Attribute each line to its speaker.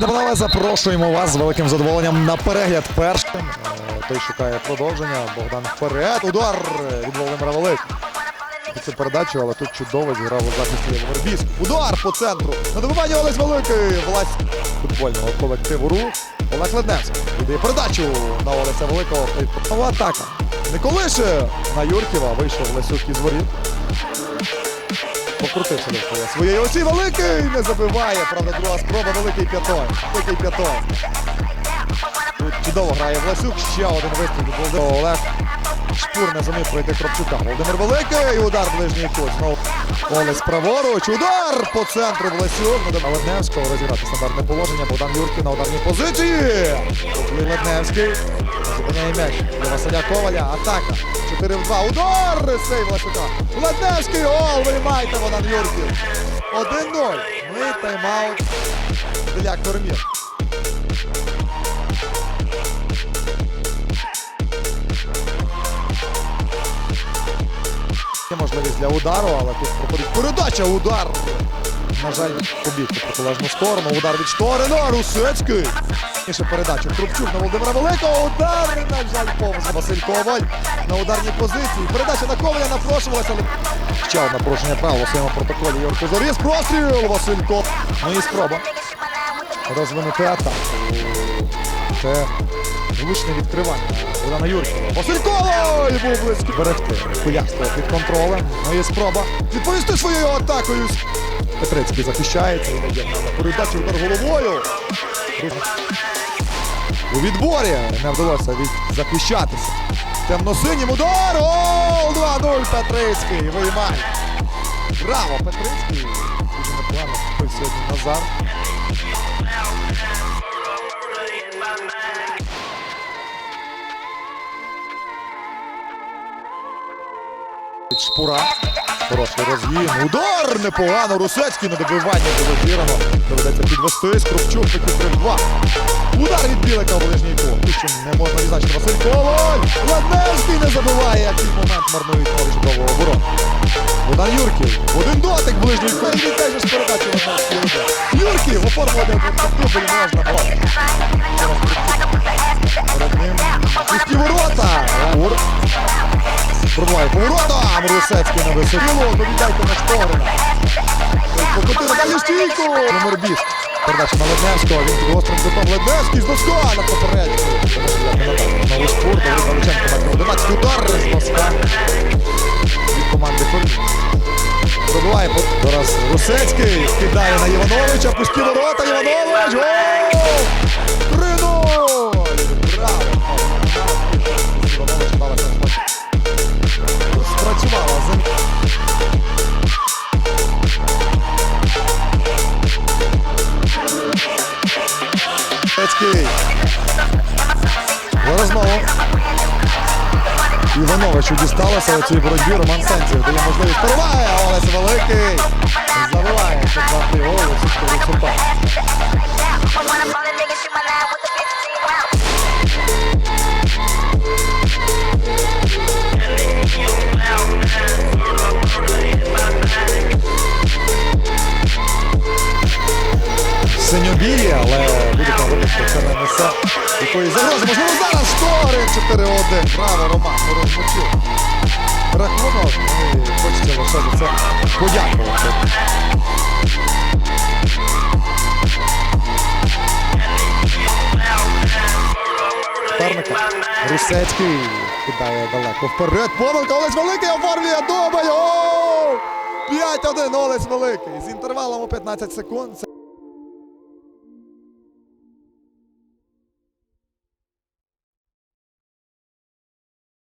Speaker 1: Пані запрошуємо вас з великим задоволенням на перегляд першим. Е, Той шукає продовження. Богдан вперед. Удар від Володимира Велик. Цю передачу, але тут чудово зіграв у захисті Вербіск. Удар по центру. На добивання Олесь Великий. Власть футбольного колективу Рух. Олег Ледневський. Віддає передачу на Олеся Великого. Нова атака. Не колише на Юрківа. Вийшов Лесюк із воріт. Покрутився довкола своєї оці. Великий не забиває. Правда, друга спроба. Великий п'ятой. Великий п'ятой. Тут чудово грає Власюк. Ще один вистріл. Олег Шпур не зумів пройти Кравчука. Володимир Великий. Удар ближній кут. Знову Олесь праворуч. Удар по центру Власюк. Надо Ледневського розіграти стандартне положення. Богдан Юрків на ударній позиції. Ледневський. Зупиняє м'яч Василя Коваля. Атака. 4 в 2. Удар! Сейв Власюка. Ледневський. Гол! Виймайте вона, Юрків. 1-0. Ми тайм-аут для Кормір. Є можливість для удару, але тут проходить передача, удар. На жаль, побіг у протилежну сторону. Удар від Шторина. Русецький. І ще передача. Трубчук на Володимира Великого. Удар, на жаль, повз. Василь Коваль на ударній позиції. Передача на Коваля напрошувалася. Але... Ще одне порушення правил у своєму протоколі. Юрко Заріз. Простріл. Василь Ков. Ну і спроба. Розвинути атаку. Це влучне відкривання. Богдана Юркова. Василь Коваль був близький. Берегти. Куявського під контролем. Ну і спроба. Відповісти своєю атакою. Петрицький захищається. Передачу удар головою. У відборі не вдалося від... захищатися. Темно-синім удар. Гол! 2-0 Петрицький. Виймай. Браво, Петрицький. Дуже непогано сьогодні Назар. Шпура. Хороший розгін. Удар непогано. Русецький на добивання було. Доведеться підвести. Скрупчук таки 3-2. Удар від Білика в ближній кут. Тут не можна відзначити Василь Коваль. Ладневський не забиває. Який момент марнують новий чудового оборону. Богдан Юрків. Один дотик ближній кут. Він теж з передачі Ладневський. Юрків оформлення в дублі можна. Поворотом. Русецький на висоту. Довідайте на шторина. Покотив на стійку. Номер біс. Передача на Ледневського. Він під гострим кутом. Ледневський з носка на попередньо. Новий спорт. Добрий Галиченко. Матір 11 удар з носка. Від команди. Пробиває по- зараз Русецький. Кидає на Івановича. Пусті ворота. Іванович. Гол! Пецький. Зараз знову. Івановичу дісталося у цій боротьбі. Роман Сенців дає можливість. Порває, Олесь Великий. Забиває четвертий гол у якої загрози. Можливо, зараз штори 4-1. Браво, Роман, розмочив. Рахунок, ну і хочеться лише за це подякувати. Тарника. Русецький кидає далеко вперед. Помилка Олесь Великий оформлює. О! 5-1 Олесь Великий. З інтервалом у 15 секунд.